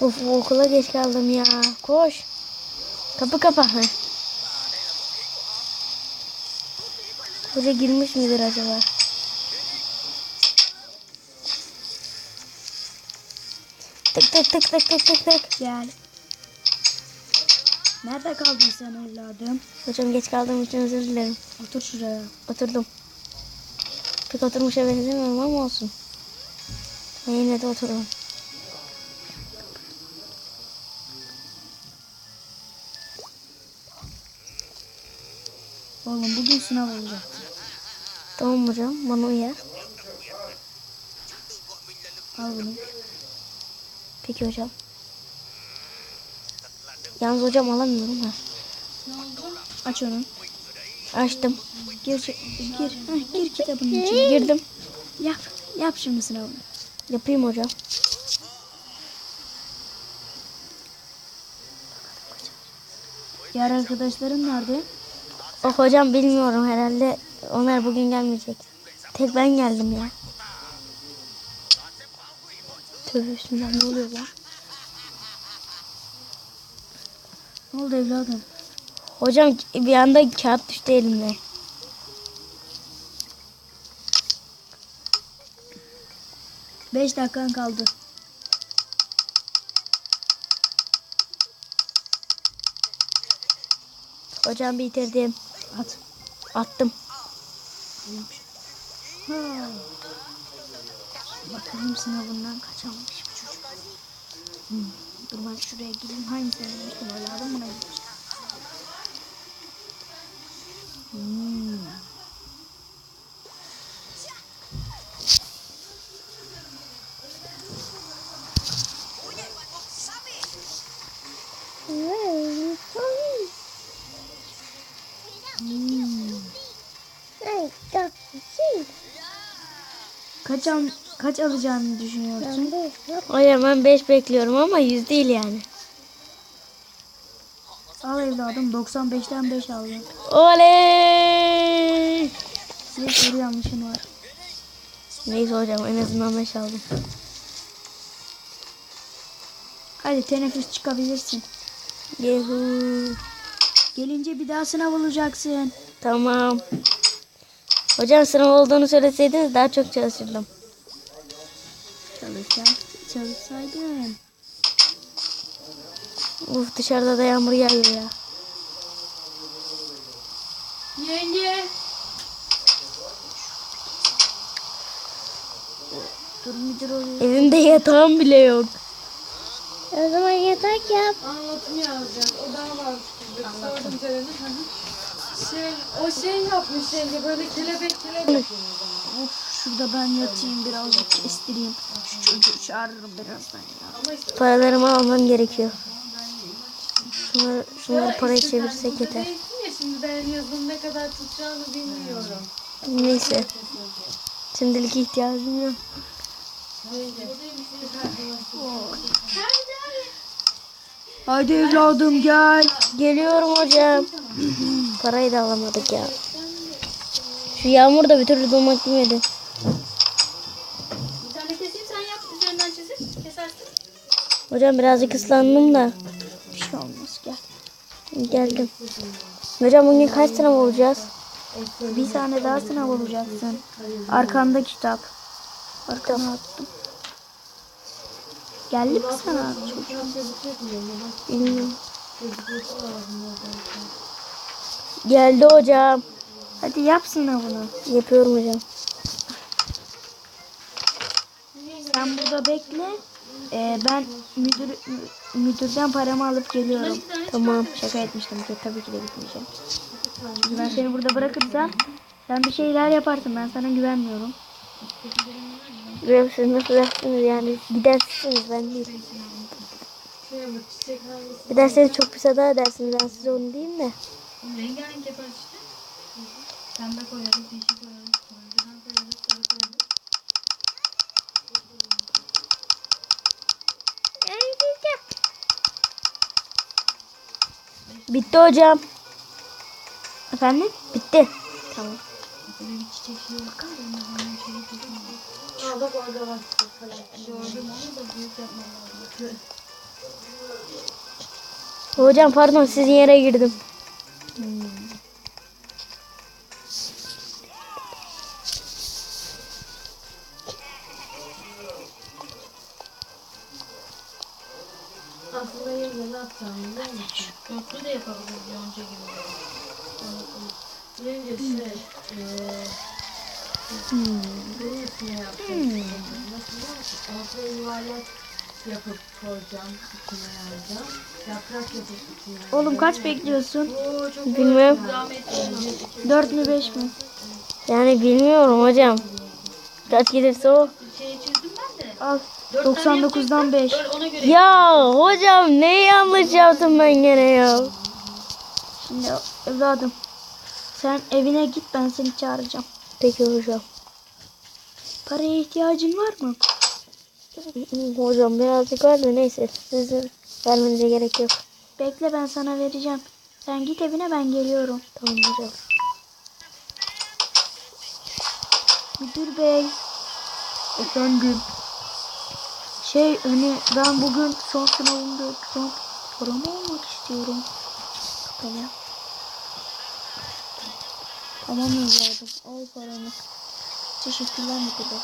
Of okula geç kaldım ya. Koş. Kapı kapa. Heh. Hoca girmiş midir acaba? Tık tık tık tık tık tık tık. Gel. Nerede kaldın sen evladım? Hocam geç kaldığım için özür dilerim. Otur şuraya. Oturdum. Pek oturmuşa benzemiyorum ama olsun. Yine de otururum. Oğlum bugün sınav olacak. Tamam hocam bana uyar. Al bunu. Peki hocam. Yalnız hocam alamıyorum ha. Aç onu. Açtım. Gir, gir, Heh, gir kitabın içine. Girdim. Yap, yap şimdi sınavını. Yapayım hocam. Diğer arkadaşların nerede? Oh hocam bilmiyorum herhalde onlar bugün gelmeyecek. Tek ben geldim ya. Tövbe bismillah ne oluyor lan? Ne oldu evladım? Hocam bir anda kağıt düştü elimden. Beş dakikan kaldı. Hocam bitirdim. At. Attım. Bakalım sınavından kaç almış bu çocuk. Hmm. Dur ben şuraya gireyim. Hangisini demiştim evladım buna gideceğim. Hmm. Kaç, al, kaç alacağını düşünüyorsun? Hocam ben 5 bekliyorum ama 100 değil yani. Al evladım 95'ten 5 aldım. Oley! Bir soru yanlışın var. Neyse hocam en azından 5 aldım. Hadi teneffüs çıkabilirsin. Yuhu. Gelince bir daha sınav olacaksın. Tamam. Hocam sınav olduğunu söyleseydiniz daha çok çalışırdım. Çalışacak, çalışsaydın. Uf dışarıda da yağmur yağıyor ya. Yenge. Dur müdür oluyor. Evimde yatağım bile yok. O zaman yatak yap. Anlatım yazacağım. O daha gibi. Sordum Ceren'e. Şey, o şey yapmış yenge böyle kelebek kelebek. Of şurada ben yatayım birazcık estireyim. Şu çocuğu çağırırım birazdan ya. Paralarımı almam gerekiyor. Şunları, şunları paraya çevirsek yeter. Ya şimdi ben yazın ne kadar tutacağını bilmiyorum. Neyse. Şimdilik ihtiyacım yok. Hadi evladım gel. Geliyorum hocam. Parayı da alamadık ya. Şu yağmur da bir türlü durmak bilmedi. Bir tane keseyim sen yap üzerinden çizip kesersin. Hocam birazcık ıslandım da. Bir şey olmaz gel. Geldim. Hocam bugün kaç sınav olacağız? Bir tane daha sınav olacaksın. Arkanda kitap. Arkana attım. Geldi mi sana çocuk? Bilmiyorum. Geldi hocam. Hadi yap sınavını. Yapıyorum hocam. Sen burada bekle. Ee, ben müdür mü- müdürden paramı alıp geliyorum. Tamam. Şaka etmiştim ki tabii ki de gitmeyeceğim. Çünkü ben seni burada bırakırsam sen bir şeyler yaparsın. Ben sana güvenmiyorum. Hocam siz nasıl dersiniz yani? Gidersiniz ben değil. Bak çiçek hangisi? Giderseniz çok pis hata edersiniz. Ben size onu diyeyim de. Rengarenk yapar işte. Pembe koyarız, yeşil koyarız, koyarız, sarı koyarız. Bitti hocam. Efendim? Bitti. Tamam. Böyle bir çiçek şey bakar da ondan hemen şey yapıyorsun. Aa bak orada var. Gördüm onu da büyük yapmam lazım. Hocam pardon sizin yere girdim. Aslında yenge ne yapacağım biliyor musun? Dörtlü de yapabiliriz yonca gibi. Şey, eee bunun üstüne yapacağım. Nasıl biliyor musun? Ortaya yuvarlak yapıp koyacağım, içine yayacağım. Yaprak yapıp içine yayacağım. Oğlum kaç bekliyorsun? Oo çok Bilmiyorum. 4 mü 5 mi? Yani bilmiyorum hocam. Kaç gelirse o. Şey çizdim ben de. Al. 99'dan 5. Ona göre. Ya hocam ne yanlış yaptım ben gene ya. Şimdi evladım. Sen evine git ben seni çağıracağım. Peki hocam. Paraya ihtiyacın var mı? Hocam birazcık var da neyse. Sizin vermenize gerek yok. Bekle ben sana vereceğim. Sen git evine ben geliyorum. Tamam hocam. Müdür bey. Efendim. Şey hani ben bugün son sınavımda son paramı almak istiyorum. Tamam. Tamam evladım al paranı. Teşekkürler müdür bey.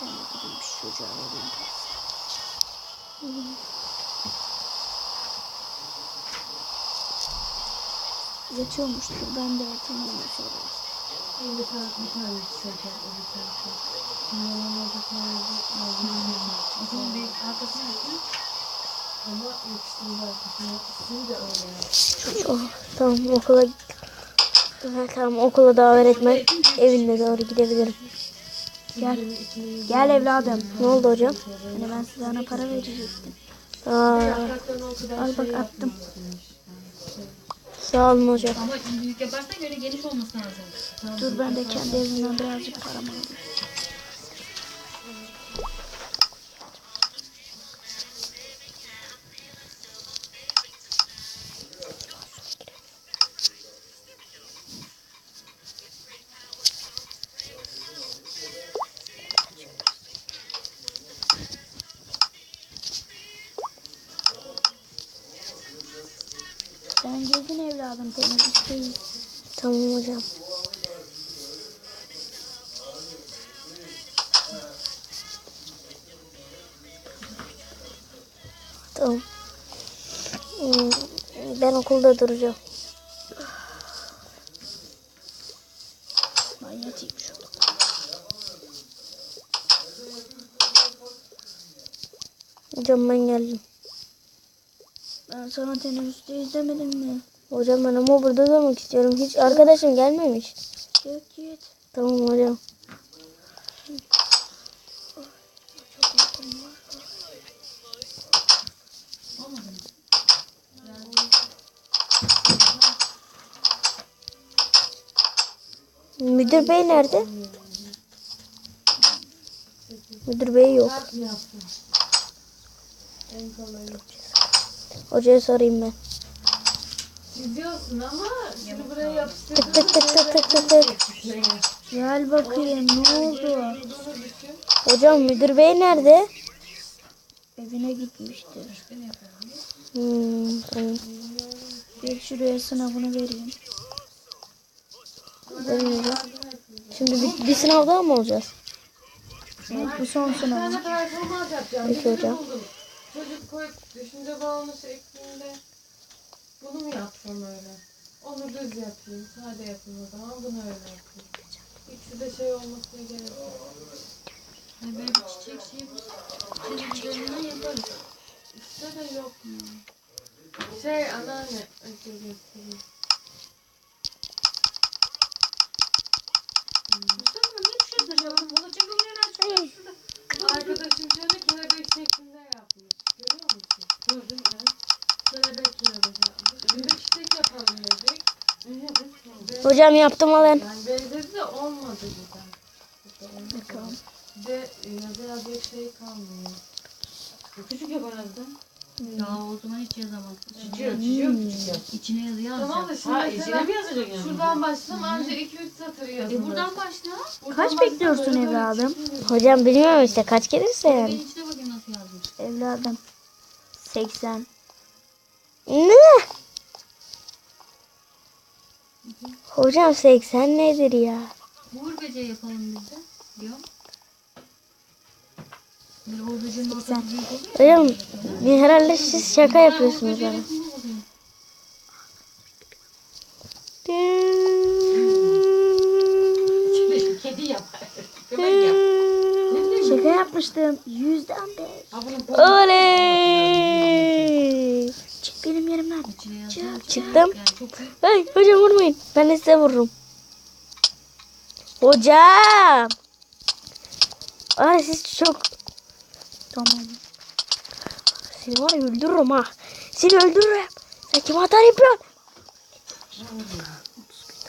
Ben de gideyim şu çocuğa vereyim. Yatıyormuştur ben de tamam sonra. Şimdi sen bir tane çiçek bir tane. Şimdi ona da koyacağım. O zaman bir arkasına yapayım. Ama yapıştırdı arkasına. Sizin de öyle. Oh, tamam okula tamam okula daha öğretmen evine doğru gidebilirim. Gel. Gel evladım. Ne oldu hocam? Hani ben size ana para verecektim. Aa, Al bak attım. sağ olun hocam. Ama büyük yaparsan göre geniş olması lazım. Dur ben de kendi evimden birazcık paramı alayım. Tamam hocam. Tamam. Hmm, Ben okulda duracağım. Hocam ben geldim. Ben sana teneffüste demedim mi? Hocam ben ama burada durmak istiyorum. Hiç arkadaşım gelmemiş. Git git. Tamam hocam. Müdür bey nerede? Müdür bey yok. Hocaya sorayım ben. Çiziyorsun ama şimdi buraya yapıştırdın. Tık tık tık tık tık tık. Gel bakayım ne oldu? Düşün. Hocam müdür bey nerede? Evine gitmiştir. Hmm, tamam. Gel şuraya sınavını vereyim. Verin hocam. Şimdi bir, bir sınav daha mı olacağız? Evet bu son Bir sınavın. tane performans yapacağım. Peki hocam. Çocuk koy düşünce bağımlı şeklinde. Bunu mu yapsam öyle? Onu düz yapayım. Sade yapayım o zaman. Bunu öyle yapayım. İkisi de şey olmasına gerek yok. Hani böyle bir çiçek şeyi senin üzerinden yaparız. İkisi de yok mu? Şey anneanne. Dur göstereyim. Mustafa düşüyorsun acaba? Olacak olmayan açıyor. Arkadaşım şöyle kelebek şeklinde yapmış. Görüyor musun? Gördüm evet. Kelebek kelebek yapmış. Bir de çiçek yapalım dedik. Evet. Hocam yaptım alın. Yani benzedi de olmadı güzel. Bakalım. Bir de yazacak şey kalmıyor. Küçük yap herhalde. Ya o zaman hiç yazamaz. Çiziyor, çiziyor, çiziyor. İçine yazı yazacak. Tamam da şimdi Ha içine mi yazacak yani? şuradan başlasam anca 2-3 satır yazılır. E buradan başla. Buradan Kaç başlasam bekliyorsun böyle böyle evladım? Hocam bilmiyorum işte kaç gelirse Ben yani. içine bakayım nasıl yazmış. Evladım. 80. Hocam 80 nedir ya? Uğur böceği yapalım biz de. Diyor. Uğur böceğinin ortası büyük oluyor. Hocam bir herhalde siz şaka yapıyorsunuz bana. Kedi yapar. Köpek. Şaka yapmıştım. Yüzden beş. Oley! Çık benim yerimden. Yazı Çıktım. Hey hocam vurmayın. Ben de size vururum. Hocam. Ay siz çok... Tamam. Seni var ya öldürürüm ha. Seni öldürürüm. Sen kime atar yapıyorsun?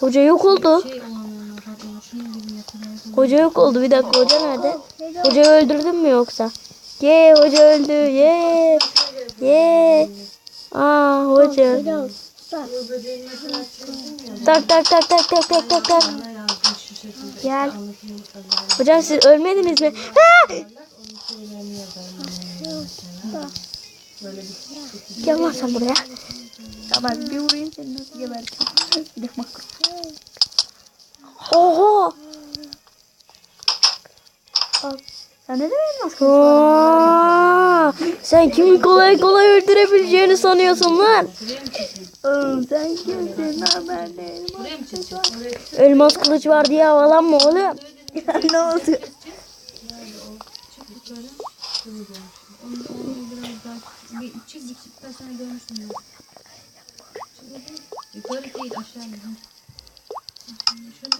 Hoca yok oldu. Hoca yok oldu. Bir dakika hoca nerede? Hocayı öldürdün mü yoksa? Ye hoca öldü. Ye. Ye. Aa hoca. Tak tak tak tak tak tak tak tak. Gel. Hocam siz ölmediniz mi? Ha! Gel lan sen buraya. Tamam bir vurayım seni nasıl geberteceğim. Bir. Oho. Sen kimi kolay kolay öldürebileceğini sanıyorsun lan. Oğlum sen kimsin ben? Elmas kılıç var diye havalanma oğlum. ne oldu? Yukarı. Değil aşağı. Şöyle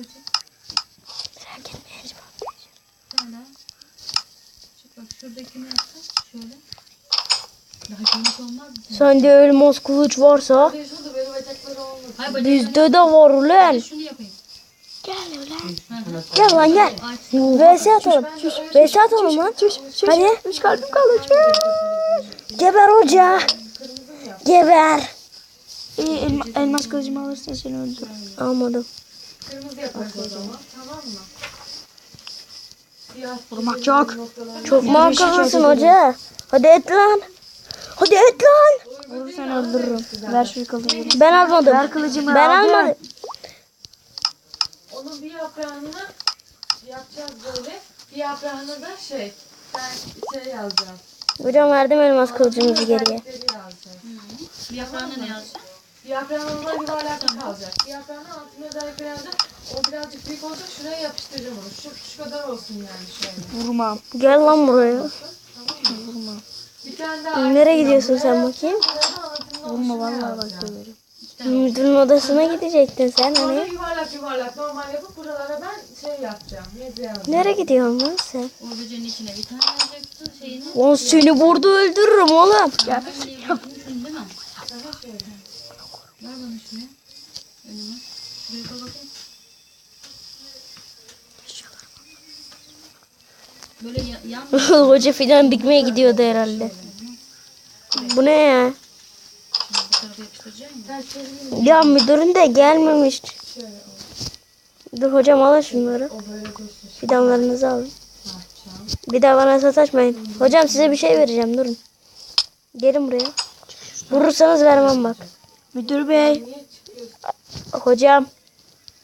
aşağı çık. Çık bak şuradakini yapsak şöyle. Daha geniş olmaz mı? Sende elmas kılıç varsa Şurada benim etekleri olmadı. Hayır bacaklarını bizde de var ulan. şunu yapayım. Gel lan gel. Aç. VS atalım. VS atalım lan. Hadi. Üç kalbim kaldı. Geber hoca. Geber. İyi elma, elmas kılıcımı alırsan seni öldürürüm. Almadım. Kırmızı yaparız o zaman. Tamam mı? Vurmak çok. Çok mu akıllısın hoca? Hadi et lan. Hadi et lan. Vurursan öldürürüm. Ver şu kılıcımı. Ben almadım. Ver kılıcımı. Ben aldım. almadım. Onun bir yaprağını yapacağız böyle. Bir yaprağını da şey, ben şey yazacağım. Hocam verdim elmas kılıcımızı geriye. Bir yaprağına ne yazacaksın? Yaprağın onunla yuvarlaklı kalacak. Yaprağın altında özellikle yazacağım. O birazcık büyük olacak. Şuraya yapıştıracağım onu. Şu, şu kadar olsun yani şöyle. Vurmam. Gel lan buraya. Bir tane daha Nereye gidiyorsun sen bakayım? Vurma vallahi bak döverim. Müdürün odasına gidecektin sen hani. yuvarlak yuvarlak normal yapıp buralara ben şey yapacağım. Nereye gidiyorsun lan sen? O böceğin içine bir tane yazacaksın şeyini. Lan seni burada öldürürüm oğlum. Gel. Değil mi? Ver bana şunu. Önüme. Şuraya koy bakayım. Böyle ya, yan Hoca fidan dikmeye gidiyordu herhalde. Bu ne ya? Ya. Müdürün de gelmemiş. Dur hocam alın şunları. Fidanlarınızı alın. Bir daha bana sataşmayın. Hocam size bir şey vereceğim durun. Gelin buraya. Vurursanız vermem bak. Müdür bey. Hocam.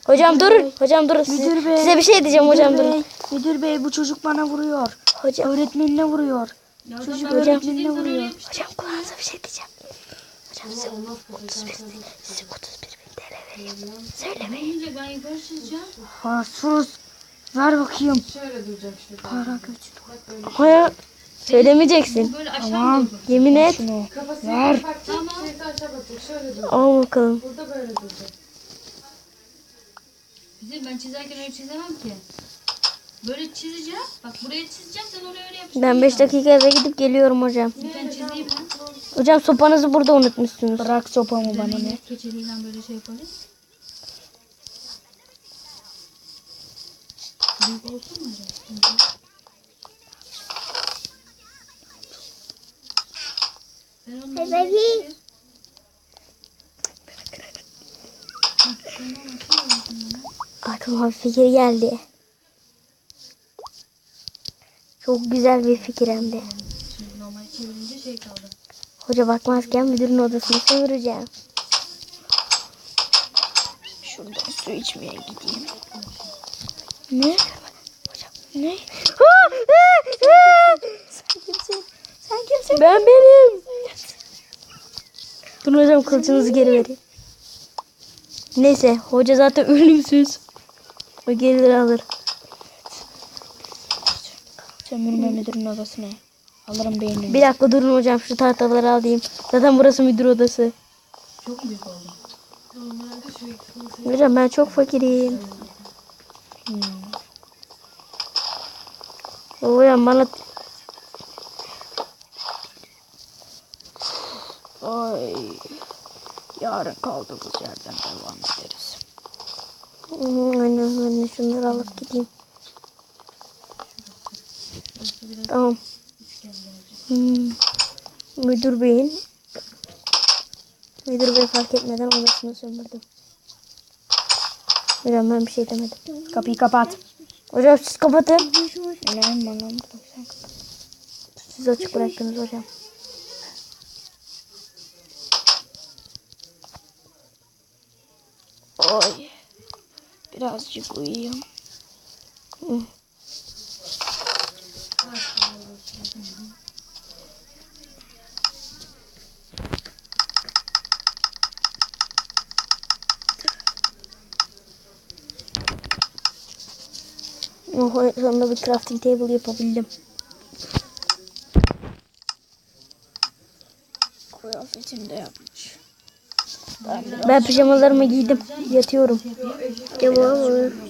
Hocam durun. Hocam durun. Size, Müdür bey. size bir şey diyeceğim hocam müdür durun. bey. Müdür bey bu çocuk bana vuruyor. Hocam. Öğretmenine vuruyor. Ya Çocuk hocam. öyle vuruyor. Hocam kulağınıza bir şey diyeceğim. Hocam size, Olmaz kapatacağım. size 31 bin TL vereyim. Söylemeyin. Ha sus. Ver bakayım. Şöyle duracak şurada. Para götür. Hayır. Söylemeyeceksin. Tamam. Yemin et. Şunu. Kafasını Ver. Tamam. Duracak. Al bakalım. Burada böyle duracak. Güzel ben çizerken öyle çizemem ki. Böyle çizeceğim. Bak buraya çizeceğim sen oraya öyle yapıştıracaksın. Ben 5 dakika eve gidip geliyorum hocam. Ben çizeyim ben. Hocam sopanızı burada unutmuşsunuz. Bırak sopamı bana ne. Keçeliyle böyle şey yaparız. Büyük olsun mu acaba? Sen onları değiştir. Aklıma fikir geldi. Çok güzel bir fikir hem de. Normal çevirince şey kaldı. Hoca bakmazken müdürün odasını sömüreceğim. Şuradan su içmeye gideyim. Ne? Hocam ne? Sen kimsin? Sen kimsin? Ben benim. Dur hocam kılıcınızı geri verin. Neyse hoca zaten ölümsüz. O gelir alır. Sömürme müdürün odasına. Alırım beynini. Bir dakika durun hocam şu tahtaları alayım. Zaten burası müdür odası. Çok büyük oldu. Hocam ben çok fakirim. Hmm. Hocam bana Ay. Yarın kaldığımız yerden devam ederiz. Aynen ben de şunları alıp gideyim. Tamam. Hmm. Müdür beyin. Müdür bey fark etmeden odasını sömürdüm. Hocam ben bir şey demedim. Kapıyı kapat. Hocam siz kapatın. İnanın bana Siz açık bıraktınız hocam. Birazcık uyuyayım. Oh, sonunda bir crafting table yapabildim. Kıyafetini de yapmış. Ben pijamalarımı giydim. Yatıyorum. Devam.